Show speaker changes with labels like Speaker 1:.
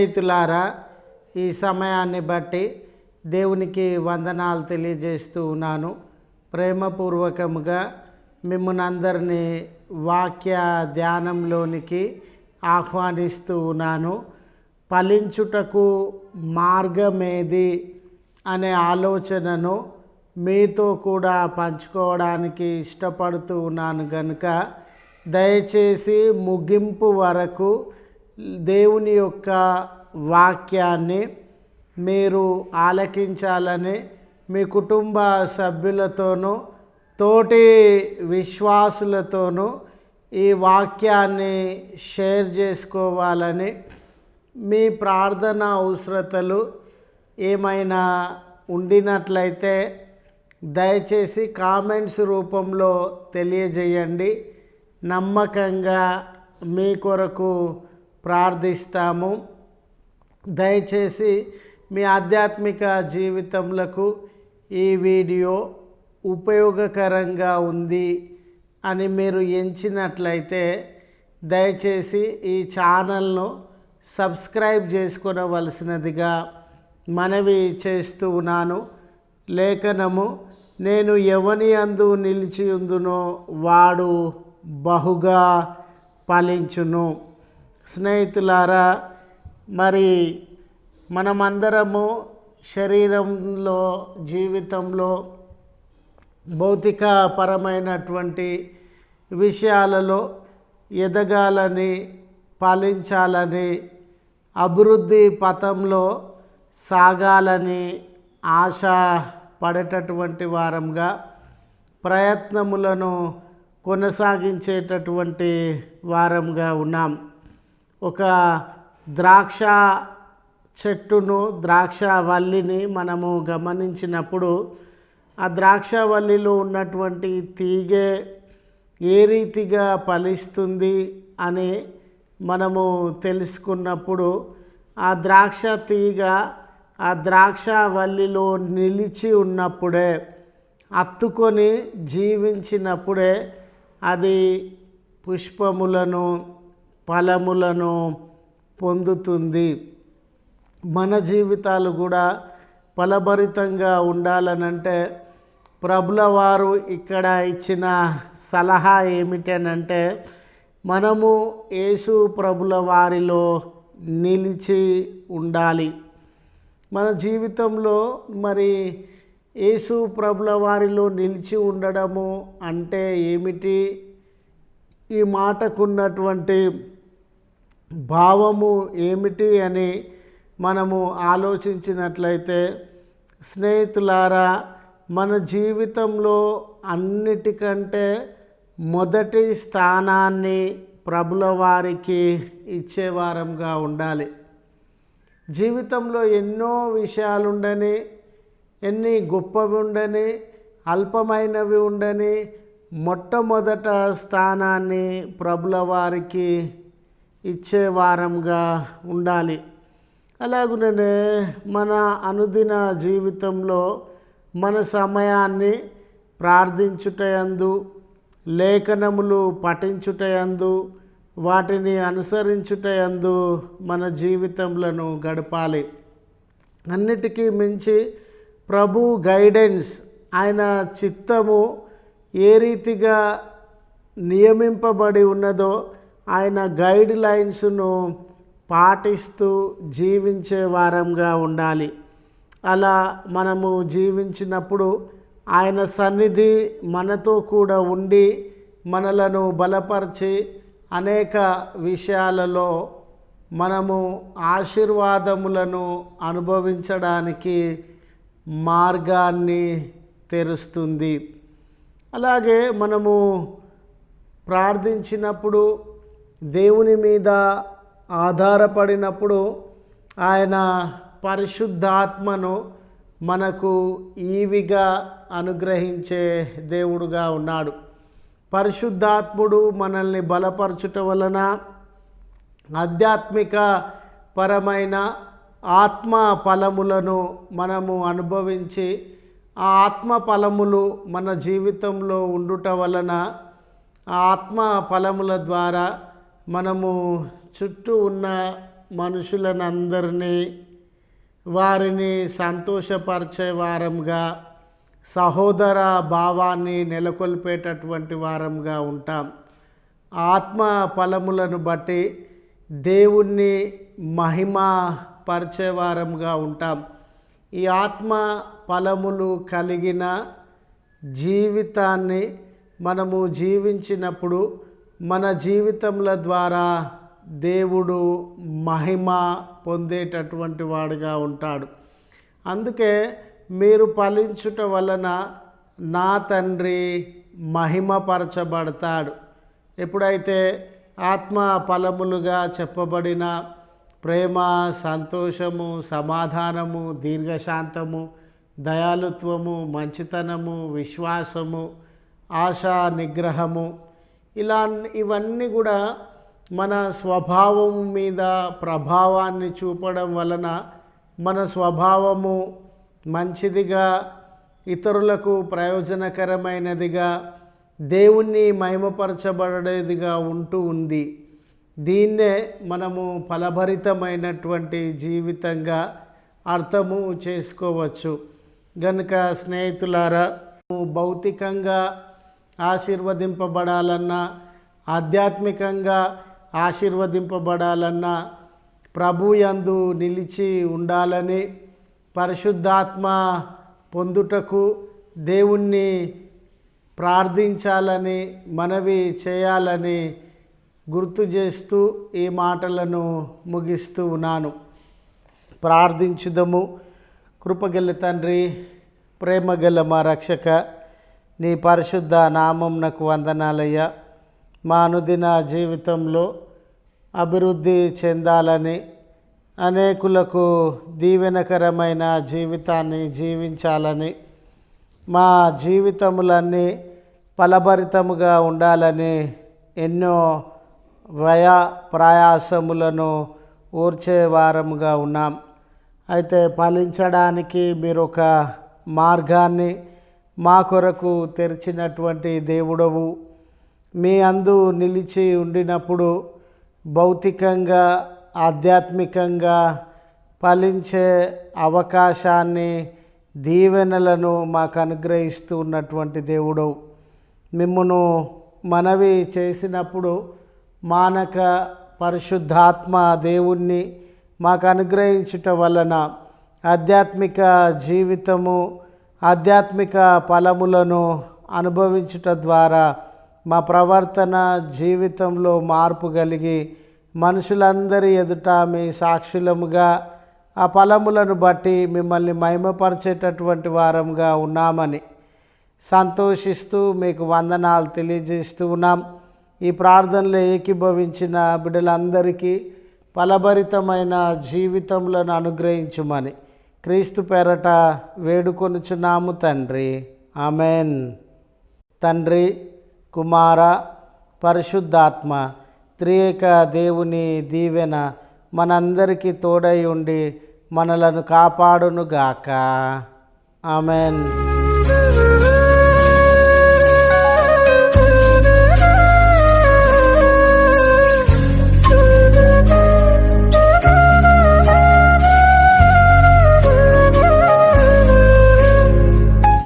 Speaker 1: స్నేహితులారా ఈ సమయాన్ని బట్టి దేవునికి వందనాలు తెలియజేస్తూ ఉన్నాను. ప్రేమపూర్వకముగా మిమ్మల్ని అందరినీ వాక్య ధ్యానంలోనికి ఆహ్వానిస్తూ ఉన్నాను. ఫలించుటకు మార్గమేది అనే ఆలోచనను మీతో కూడా పంచుకోవడానికి ఇష్టపడుతూ ఉన్నాను కనుక దయచేసి ముగింపు వరకు దేవుని యొక్క వాక్యాన్ని మీరు ఆలకించాలని మీ కుటుంబ సభ్యులతోనూ తోటి విశ్వాసులతోనూ ఈ వాక్యాన్ని షేర్ చేసుకోవాలని మీ ప్రార్థన అవసరతలు ఏమైనా ఉండినట్లయితే దయచేసి కామెంట్స్ రూపంలో తెలియజేయండి. నమ్మకంగా మీ కొరకు ప్రార్థిస్తాము. దయచేసి మీ ఆధ్యాత్మిక జీవితంలకు ఈ వీడియో ఉపయోగకరంగా ఉంది అని మీరు ఎంచినట్లయితే దయచేసి ఈ ఛానల్ను సబ్స్క్రైబ్ చేసుకొనవలసినదిగా మనవి చేస్తూ ఉన్నాను. లేఖనము నేను ఎవని అందు నిలిచి ఉందునో వాడు బహుగా ఫలించును. స్నేహితులారా మరి మనమందరము శరీరంలో జీవితంలో భౌతిక పరమైనటువంటి విషయాలలో ఎదగాలని పాలించాలని అభివృద్ధి పథంలో సాగాలని ఆశ పడేటటువంటి వారంగా ప్రయత్నములను కొనసాగించేటటువంటి వారంగా ఉన్నాం. ఒక ద్రాక్ష చెట్టును ద్రాక్ష వల్లిని మనము గమనించినప్పుడు ఆ ద్రాక్ష వల్లిలో ఉన్నటువంటి తీగె ఏ రీతిగా ఫలిస్తుంది అని మనము తెలుసుకున్నప్పుడు ఆ ద్రాక్ష తీగ ఆ ద్రాక్ష వల్లిలో నిలిచి ఉన్నప్పుడే అత్తుకొని జీవించినప్పుడే అది పుష్పములను ఫలములను పొందుతుంది. మన జీవితాలు కూడా ఫలభరితంగా ఉండాలనంటే ప్రభుల వారు ఇక్కడ ఇచ్చిన సలహా ఏమిటనంటే మనము యేసు ప్రభుల వారిలో నిలిచి ఉండాలి. మన జీవితంలో మరి యేసు ప్రభుల వారిలో నిలిచి ఉండడము అంటే ఏమిటి? ఈ మాటకున్నటువంటి భావము ఏమిటి అని మనము ఆలోచించినట్లయితే స్నేహితులారా మన జీవితంలో అన్నిటికంటే మొదటి స్థానాన్ని ప్రభుల వారికి ఇచ్చేవారంగా ఉండాలి. జీవితంలో ఎన్నో విషయాలు ఉండని ఎన్ని గొప్పవి ఉండని అల్పమైనవి ఉండని మొట్టమొదట స్థానాన్ని ప్రభుల వారికి ఇచ్చే వారంగా ఉండాలి. అలాగుననే మన అనుదిన జీవితంలో మన సమయాన్ని ప్రార్థించుటయందు లేఖనములు పఠించుటయందు వాటిని అనుసరించుటయందు మన జీవితంలో గడపాలి. అన్నిటికీ మించి ప్రభు గైడెన్స్ ఆయన చిత్తము ఏ రీతిగా నియమింపబడి ఉన్నదో ఆయన గైడ్ లైన్స్ను పాటిస్తూ జీవించే వారంగా ఉండాలి. అలా మనము జీవించినప్పుడు ఆయన సన్నిధి మనతో కూడా ఉండి మనలను బలపరిచి అనేక విషయాలలో మనము ఆశీర్వాదములను అనుభవించడానికి మార్గాన్ని తెరుస్తుంది. అలాగే మనము ప్రార్థించినప్పుడు దేవుని మీద ఆధారపడినప్పుడు ఆయన పరిశుద్ధాత్మను మనకు ఈవిగా అనుగ్రహించే దేవుడుగా ఉన్నాడు. పరిశుద్ధాత్ముడు మనల్ని బలపరచుట వలన ఆధ్యాత్మిక పరమైన ఆత్మ ఫలములను మనము అనుభవించి ఆ ఆత్మ ఫలములు మన జీవితంలో ఉండుట వలన ఆ ఆత్మ ఫలముల ద్వారా మనము చుట్టూ ఉన్న మనుషులను అందరినీ వారిని సంతోషపరిచే వారంగా సహోదర భావాన్ని నెలకొల్పేటటువంటి వారంగా ఉంటాం. ఆత్మ ఫలములను బట్టి దేవుణ్ణి మహిమ పరిచే వారంగా ఉంటాం. ఈ ఆత్మ ఫలములు కలిగిన జీవితాన్ని మనము జీవించినప్పుడు మన జీవితముల ద్వారా దేవుడు మహిమ పొందేటటువంటి వాడుగా ఉంటాడు. అందుకే మీరు ఫలించుట వలన నా తండ్రి మహిమపరచబడతాడు. ఎప్పుడైతే ఆత్మ ఫలములుగా చెప్పబడిన ప్రేమ సంతోషము సమాధానము దీర్ఘశాంతము దయాలుత్వము మంచితనము విశ్వాసము ఆశా నిగ్రహము ఇలా ఇవన్నీ కూడా మన స్వభావం మీద ప్రభావాన్ని చూపడం వలన మన స్వభావము మంచిదిగా ఇతరులకు ప్రయోజనకరమైనదిగా దేవుణ్ణి మహిమపరచబడేదిగా ఉంటూ ఉంది. దీన్నే మనము ఫలభరితమైనటువంటి జీవితంగా అర్థము చేసుకోవచ్చు. గనుక స్నేహితులారా భౌతికంగా ఆశీర్వదింపబడాలన్నా ఆధ్యాత్మికంగా ఆశీర్వదింపబడాలన్నా ప్రభు యందు నిలిచి ఉండాలని పరిశుద్ధాత్మ పొందుటకు దేవుణ్ణి ప్రార్థించాలని మనవి చేయాలని గుర్తు చేస్తూ ఈ మాటలను ముగిస్తూ ఉన్నాను. ప్రార్థించుదము. కృపగల తండ్రి ప్రేమగల మా రక్షక నీ పరిశుద్ధ నామంనకు వందనాలయ్యా. మా అనుదిన జీవితంలో అభివృద్ధి చెందాలని అనేకులకు దీవెనకరమైన జీవితాన్ని జీవించాలని మా జీవితములన్నీ ఫలభరితముగా ఉండాలని ఎన్నో వ్యయ ప్రయాసములను ఊర్చే వారముగా ఉన్నాం. అయితే ఫలించడానికి మీరు ఒక మార్గాన్ని మా కొరకు తెరిచినటువంటి దేవుడవు. మీ అందు నిలిచి ఉండినప్పుడు భౌతికంగా ఆధ్యాత్మికంగా ఫలించే అవకాశాన్ని దీవెనలను మాకు అనుగ్రహిస్తూ ఉన్నటువంటి దేవుడు మిమ్మను మనవి చేసినప్పుడు మానక పరిశుద్ధాత్మ దేవుణ్ణి మాకు అనుగ్రహించుట వలన ఆధ్యాత్మిక జీవితము ఆధ్యాత్మిక ఫలములను అనుభవించుట ద్వారా మా ప్రవర్తన జీవితంలో మార్పు కలిగి మనుషులందరి ఎదుట మీ సాక్షులముగా ఆ ఫలములను బట్టి మిమ్మల్ని మహిమపరిచేటటువంటి వారంగా ఉన్నామని సంతోషిస్తూ మీకు వందనాలు తెలియజేస్తూ ఉన్నాం. ఈ ప్రార్థనలో ఏకీభవించిన బిడ్డలందరికీ ఫలభరితమైన జీవితములను అనుగ్రహించుమని క్రీస్తు పేరట వేడుకొనుచున్నాము తండ్రి. ఆమెన్. తండ్రి కుమార పరిశుద్ధాత్మ త్రియేక దేవుని దీవెన మనందరికీ తోడై ఉండి మనలను కాపాడునుగాక. ఆమెన్.